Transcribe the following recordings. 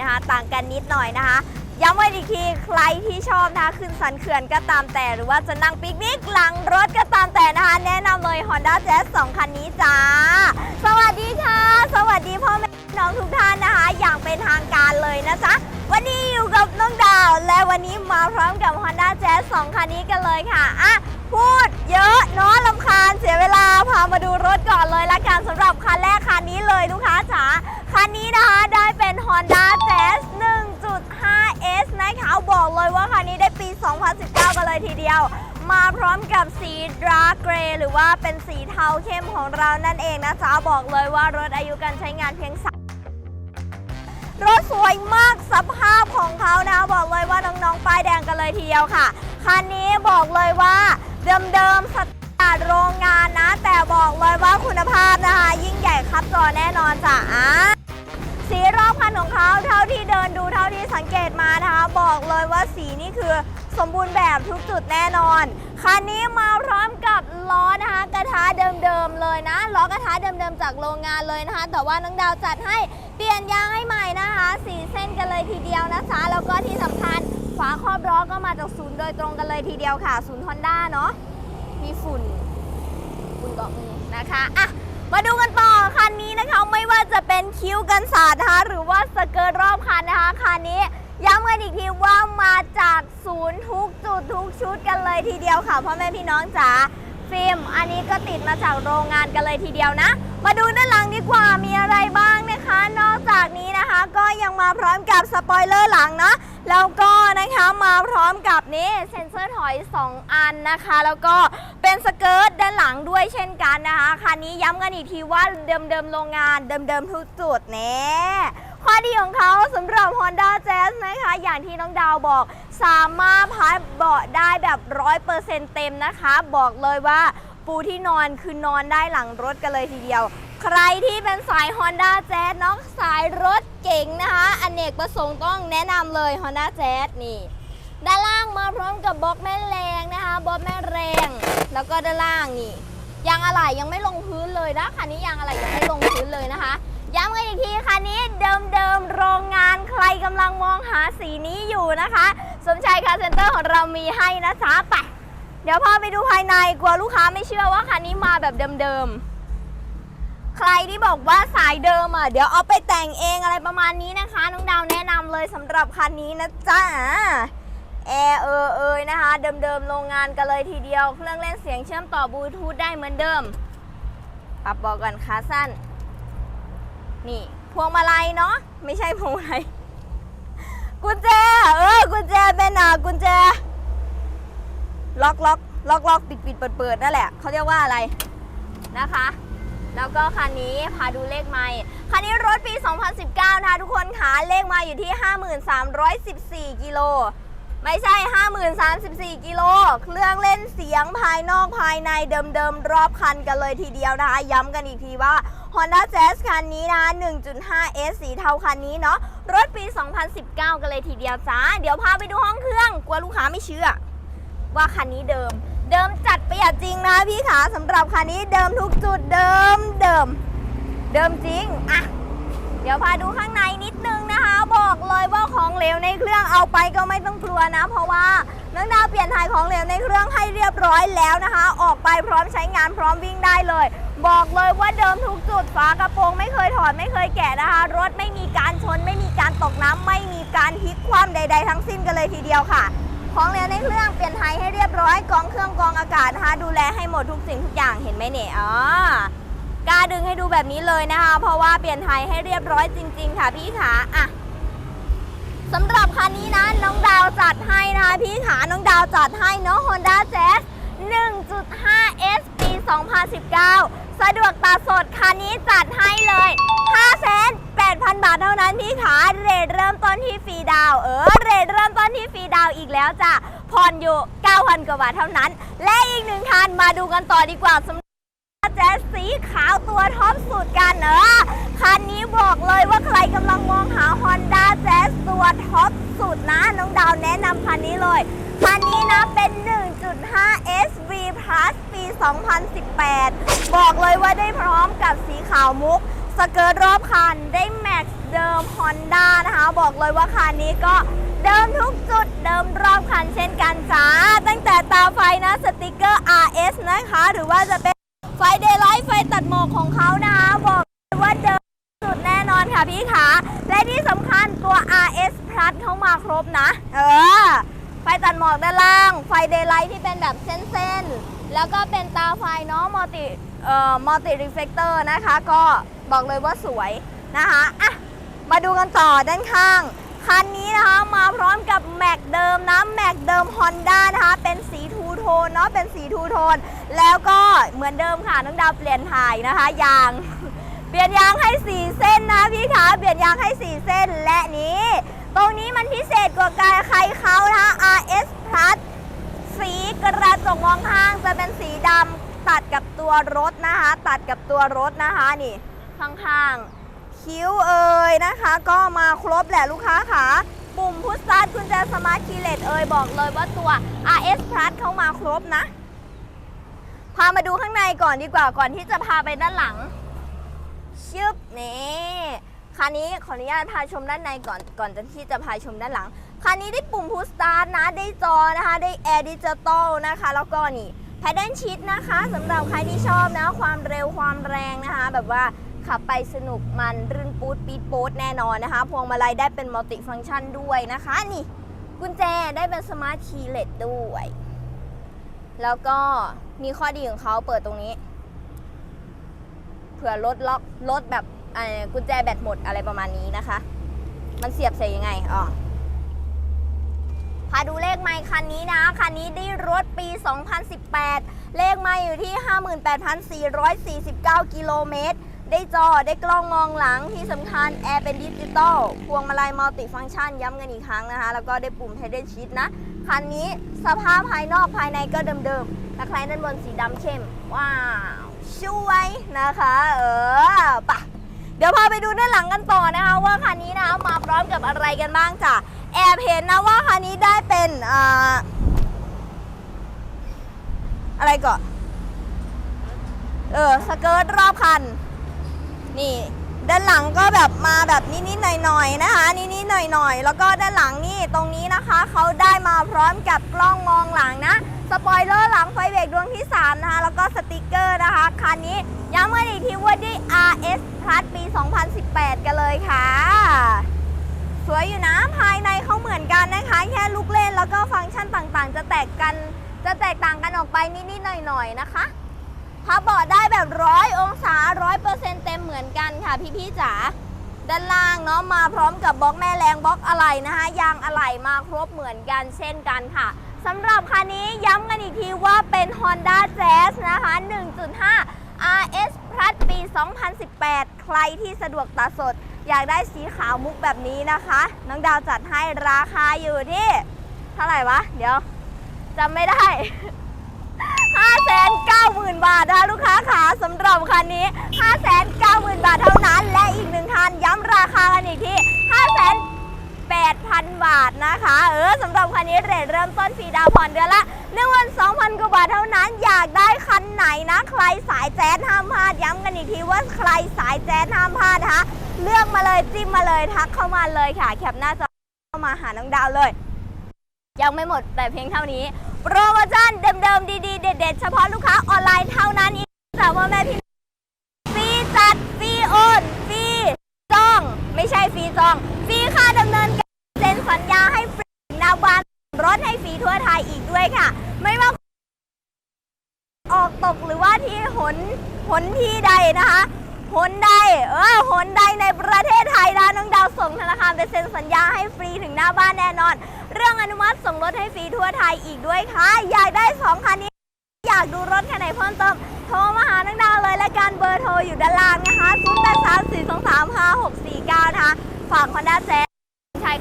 นะคะ ต่างกันนิดหน่อยนะคะย้ำไว้อีกทีใครที่ชอบนะคะขึ้นสันเขื่อนก็ตามแต่หรือว่าจะนั่งปิกนิกหลังรถก็ตามแต่นะคะ แนะนำเลย Honda Jazz 2 คันนี้จ้า สวัสดีค่ะ สวัสดีพ่อแม่น้องทุกท่านนะคะ อย่างเป็นทางการเลยนะจ๊ะ วันนี้อยู่กับน้องดาว และวันนี้มาพร้อมกับ Honda Jazz 2 คันนี้กันเลยค่ะอะพูดเยอะเนาะลำคาญเสียเวลาพามาดูรถก่อนเลยละกันสำหรับคันแรกคันนี้เลยลูกค้าจ๋าคันนี้นะคะได้เ Honda Jazz 1.5S นะคะบอกเลยว่าคันนี้ได้ปี 2019 กันเลยทีเดียว มาพร้อมกับสีดราร์กเกรย์หรือว่าเป็นสีเทาเข้มของเรานั่นเองนะจ๊ะบอกเลยว่ารถอายุการใช้งานเพียงรถสวยมากสภาพของเขานะบอกเลยว่าน้องๆ ป้ายแดงกันเลยทีเดียวค่ะ คันนี้บอกเลยว่าเดิมๆสตาร์ทโรงงานนะ แต่บอกเลยว่าคุณภาพนะคะ ยิ่งใหญ่ครับจอแน่นอนจ้ะ คันของเขาเท่าที่เดินดูเท่าที่สังเกตมานะคะ บอกเลยว่าสีนี่คือสมบูรณ์แบบทุกจุดแน่นอน คันนี้มาพร้อมกับล้อนะคะ กระทะเดิมๆเลยนะล้อกระทะเดิมๆจากโรงงานเลยนะคะ แต่ว่าน้องดาวจัดให้เปลี่ยนยางให้ใหม่นะคะสีเส้นกันเลยทีเดียวนะคะแล้วก็ที่สำคัญฝาครอบล้อก็มาจากศูนย์โดยตรงกันเลยทีเดียวค่ะ ศูนย์ฮอนด้าเนาะมีฝุ่นฝุ่นกาะมือนะคะอะ มาดูกันต่อคันนี้นะคะไม่ว่าจะเป็นคิ้วกันสาดนะคะหรือว่าสเกิร์ตรอบคันนะคะคันนี้ย้ำกันอีกทีว่ามาจากศูนย์ทุกจุดทุกชุดกันเลยทีเดียวค่ะพ่อแม่พี่น้องจ๋าฟิล์มอันนี้ก็ติดมาจากโรงงานกันเลยทีเดียวนะ มาดูด้านหลังดีกว่ามีอะไรบ้างนะคะ นอกจากนี้นะคะก็ยังมาพร้อมกับสปอยเลอร์หลังนะแล้วก็นะคะมาพร้อมกับนี้เซ็นเซอร์ถอย 2 อันนะคะ แล้วก็เป็นสเกิร์ตด้านหลังด้วยเช่นกันนะคะคันนี้ย้ำกันอีกทีว่าเดิมๆโรงงานเดิมๆทุกจุดเนี่ข้อดีของเขาสำหรับ Honda Jazz นะคะ อย่างที่น้องดาวบอก สามารถพับเบาะได้แบบ 100%เต็มนะคะ บอกเลยว่า ปูที่นอนคือนอนได้หลังรถกันเลยทีเดียว ใครที่เป็นสาย Honda Jazz เนาะสายรถเก๋งนะคะอนเนกประสงค์ต้องแนะนำเลย Honda Jazz นี่ ด้านล่างมาพร้อมกับบล็อกแม่แรงนะคะบล็อกแม่แรง แล้วก็ด้านล่างนี่ยางอะไหล่ยังไม่ลงพื้นเลยนะคันนี้ยางอะไหล่ยังไม่ลงพื้นเลยนะคะย้ำกันอีกทีคันนี้เดิมๆโรงงานใครกำลังมองหาสีนี้อยู่นะคะ สมชายคาร์เซ็นเตอร์ของเรามีให้นะจ๊ะไป เดี๋ยวพาไปดูภายในกลัวลูกค้าไม่เชื่อว่าคันนี้มาแบบเดิมๆ ใครที่บอกว่าสายเดิมอะเดี๋ยวเอาไปแต่งเองอะไรประมาณนี้นะคะ น้องดาวแนะนำเลยสำหรับคันนี้นะจ๊ะแอร์เออเอยนะคะเดิมๆโรงงานกันเลยทีเดียว เครื่องเล่นเสียงเชื่อมต่อบลูทูธได้เหมือนเดิมปรับบอกกันขาสั้น นี่พวงมาลัยเนาะไม่ใช่พวงมาลัยกุญแจ เออกุญแจเป็นอะกุญแจ ล็อกล็อกล็อกล็อกปิดปิดเปิดเปิดนั่นแหละเขาเรียกว่าอะไรนะคะ แล้วก็คันนี้พาดูเลขไม่คันนี้รถปี 2019 นะคะทุกคนค่ะเลขมาอยู่ที่ 5314กิโลไม่ใช่ 5034 กิโล เครื่องเล่นเสียงภายนอกภายในเดิมๆ รอบคันกันเลยทีเดียวนะคะ ย้ำกันอีกทีว่า Honda Jazz คันนี้นะ 1.5S สีเทาคันนี้เนาะ รถปี 2019 กันเลยทีเดียวจ้า เดี๋ยวพาไปดูห้องเครื่อง กลัวลูกค้าไม่เชื่อ ว่าคันนี้เดิม เดิมจัดประหยัดจริงนะพี่ขาสำหรับคันนี้เดิมทุกจุดเดิมเดิม เดิมจริงอะเดี๋ยวพาดูข้างในนิดนึงนะคะ บอกเลยว่าของเหลวในเครื่องเอาไปก็ไม่ต้องกลัวนะ เพราะว่าน้องดาวเปลี่ยนถ่ายของเหลวในเครื่องให้เรียบร้อยแล้วนะคะ ออกไปพร้อมใช้งานพร้อมวิ่งได้เลย บอกเลยว่าเดิมทุกจุดฝากระโปรงไม่เคยถอดไม่เคยแกะนะคะ รถไม่มีการชน ไม่มีการตกน้ำไม่มีการพลิกคว่ำใด ๆ ทั้งสิ้นกันเลยทีเดียวค่ะ ของเหลวในเครื่องเปลี่ยนไทยให้เรียบร้อยกองเครื่องกองอากาศนะคะดูแลให้หมดทุกสิ่งทุกอย่างเห็นไหมเนี่ยอ๋อกล้าดึงให้ดูแบบนี้เลยนะคะ เพราะว่าเปลี่ยนไทยให้เรียบร้อยจริง ๆ ค่ะพี่ขาอะสำหรับคันนี้นะน้องดาวจัดให้นะคะพี่ขาน้องดาวจัดให้เนาะ Honda Jazz 1.5S ปี 2019 สะดวกตาสดคันนี้จัดให้เลย 5,800 บาทเท่านั้นพี่ขาเรทเริ่มต้นที่ฟรีดาวเออเรทเริ่มต้นที่ฟรีดาวอีกแล้วจ้ะผ่อนอยู่ 9,000 กว่าบาทเท่านั้น และอีกหนึ่งคันมาดูกันต่อดีกว่าสำหรับแจ๊สสีขาวตัวท็อปสุดกันเนอคันนี้บอกเลยว่าใครกำลังมองหา Honda Jazz ตัวท็อปสุดนะน้องดาวแนะนำคันนี้เลยคันนี้นะเป็น 1.5 SV Plus ปี 2018 บอกเลยว่าได้พร้อมกับสีขาวมุก สเกิร์ตรอบคันได้แม็กซ์เดิม Honda นะคะ บอกเลยว่าคันนี้ก็เดิมทุกจุดเดิมรอบคันเช่นกันจ้าตั้งแต่ตาไฟนะสติกเกอร์ RS นะคะ หรือว่าจะเป็นไฟเดย์ไลท์ไฟตัดหมอกของเขานะคะบอกเลยว่าเดิมสุดแน่นอนค่ะพี่ขาและที่สำคัญตัว RS Plus เข้ามาครบนะ เออ ไฟตัดหมอกด้านล่าง ไฟเดย์ไลท์ที่เป็นแบบเส้นๆ แล้วก็เป็นตาไฟเนาะมัลติเอ่อมัลติรีเฟกเตอร์นะคะก็ บอกเลยว่าสวยนะคะอะมาดูกันต่อด้านข้าง คันนี้นะคะมาพร้อมกับแม็กเดิมนะแม็กเดิม Honda นะคะ เป็นสีทูโทนเนาะเป็นสีทูโทน แล้วก็เหมือนเดิมค่ะน้องดาวเปลี่ยนถ่ายนะคะยาง เปลี่ยนยางให้ 4 เส้นนะพี่คะเปลี่ยนยางให้ 4 เส้นและนี้ ตรงนี้มันพิเศษกว่าการใครเขานะคะ RS Plus สีกระจกมองข้างจะเป็นสีดำตัดกับตัวรถนะคะ ตัดกับตัวรถนะคะนี่ ข้างๆ คิ้วเอ่ยนะคะ ก็มาครบแหละลูกค้าค่ะ ปุ่มพุชสตาร์ทกุญแจสมาร์ทคีเลสเอ่ยบอกเลยว่าตัว RS Plus เข้ามาครบนะ พามาดูข้างในก่อนดีกว่าก่อนที่จะพาไปด้านหลัง ชึบนี่คันนี้ขออนุญาตพาชมด้านในก่อนก่อนจะที่จะพาชมด้านหลังคันนี้ได้ปุ่มพุชสตาร์ทนะได้จอนะคะ ได้แอร์ดิจิตอลนะคะ แล้วก็นี่แพดเดิลชิดนะคะสำหรับใครที่ชอบนะความเร็วความแรงนะคะ แบบว่า ขับไปสนุกมันรื่นปูดปีดโป๊ดแน่นอนนะคะ พวงมาลัยได้เป็นมัลติฟังก์ชันด้วยนะคะ นี่ กุญแจได้เป็นสมาร์ทคีย์เลสด้วย แล้วก็มีข้อดีของเขาเปิดตรงนี้ เผื่อรถล็อกรถแบบกุญแจแบตหมดอะไรประมาณนี้นะคะ มันเสียบใส่ยังไงอ๋อพาดูเลขไมค์คันนี้นะ คันนี้ได้รถปี 2018 เลขไมค์อยู่ที่ 58,449 กิโลเมตร ได้จอได้กล้องมองหลังที่สำคัญแอร์เป็นดิจิตอลพวงมาลัยมัลติฟังก์ชันย้ำกันอีกครั้งนะคะ แล้วก็ได้ปุ่ม p พ d เดิชิ t นะ คันนี้สภาพภายนอกภายในก็เดิมๆตะไคร้ด้านบนสีดำเข้ม ว้าว ช่วยนะคะ เออปะเดี๋ยวพาไปดูด้านหลังกันต่อนะคะ ว่าคันนี้นะมาพร้อมกับอะไรกันบ้างจ้ะแอบเห็นนะว่าคันนี้ได้เป็นอ่าอะไรก่อนเออสเกิร์ตรอบคัน นี่ ด้านหลังก็แบบมาแบบนิดๆหน่อยๆนะคะนิดๆหน่อยๆ แล้วก็ด้านหลังนี่ตรงนี้นะคะเขาได้มาพร้อมกับกล้องมองหลังนะสปอยเลอร์หลังไฟเบรกดวงที่ 3 นะคะ แล้วก็สติกเกอร์นะคะคันนี้ย้ำกันอีกทีว่าด้วย RS Plus ปี 2018 กันเลยค่ะ สวยอยู่นะภายในเขาเหมือนกันนะคะ แค่ลูกเล่นแล้วก็ฟังก์ชันต่างๆ จะแตกกันจะแตกต่างกันออกไปนิดๆหน่อยๆนะคะ พับเบาะได้แบบร้อยองศาร้อยเปอร์เซ็นเต็มเหมือนกันค่ะพี่พี่จ๋าด้านล่างเนาะมาพร้อมกับบล็อกแม่แรงบล็อกอะไหล่นะคะยางอะไหล่มาครบเหมือนกันเช่นกันค่ะสำหรับคันนี้ย้ำกันอีกทีว่าเป็น Honda Jazz นะคะ 1.5 RS พลัสปี 2018 ใครที่สะดวกตาสด อยากได้สีขาวมุกแบบนี้นะคะ น้องดาวจัดให้ราคาอยู่ที่ เท่าไหร่วะ เดี๋ยวจำไม่ได้ 5 9 9 0 0 0 บาทนะคะ เออสำหรับคันนี้เรทเริ่มต้นฟรีดาวน์ผ่อนเดือนละ12,000กว่าบาทเท่านั้นอยากได้คันไหนนะ ใครสายแจ๊สห้ามพลาดย้ำกันอีกทีว่าใครสายแจ๊สห้ามพลาดนะคะเลือกมาเลยจิ้มมาเลยทักเข้ามาเลยค่ะ แคปหน้าจอเข้ามาหาน้องดาวเลย ยังไม่หมดแต่เพียงเท่านี้ โปรโมชั่นเดิมๆดีๆ เด็ดๆ เฉพาะลูกค้าออนไลน์เท่านั้นอีกจากพ่อแม่พี่ฟรีจัดฟรีโอนฟรีจอง ไม่ใช่ฟรีจองฟรีค่าดำเนินการ สัญญาให้ฟรีหนาบานรถให้ฟรีทั่วไทยอีกด้วยค่ะ ไม่ว่า ออกตกหรือว่าที่หนหนที่ใดนะคะหนใดเออหนใดในประเทศไทยนะน้องดาวส่งธนาคารไปเซ็นสัญญาให้ฟรีถึงหน้าบ้านแน่นอน เรื่องอนุมัติส่งรถให้ฟรีทั่วไทยอีกด้วยค่ะ อยากได้สองคันนี้ อยากดูรถคันไหนเพิ่มเติมโทรมาหาน้องดาวเลยและการเบอร์โทรอยู่ด้านล่างนะคะ0 8 3 4 2 3 5 6 4 9นะคะฝากคอนด้าแจ๊ชาย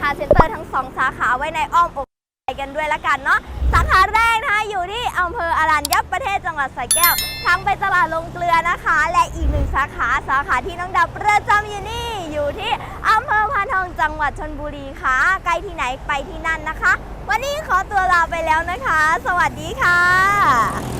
คาเซ็นเตอร์ทั้งสองสาขาไว้ในอ้อมอกใจกันด้วยละกันเนาะสาขาแรกนะคะอยู่ที่อำเภออารัญญประเทศจังหวัดสระแก้วทางไปตลาดลงเกลือนะคะ และอีกหนึ่งสาขาสาขาที่น้องดาวประจำอยู่นี่อยู่ที่อำเภอพานทองจังหวัดชนบุรีค่ะใกล้ที่ไหนไปที่นั่นนะคะ วันนี้ขอตัวลาไปแล้วนะคะ สวัสดีค่ะ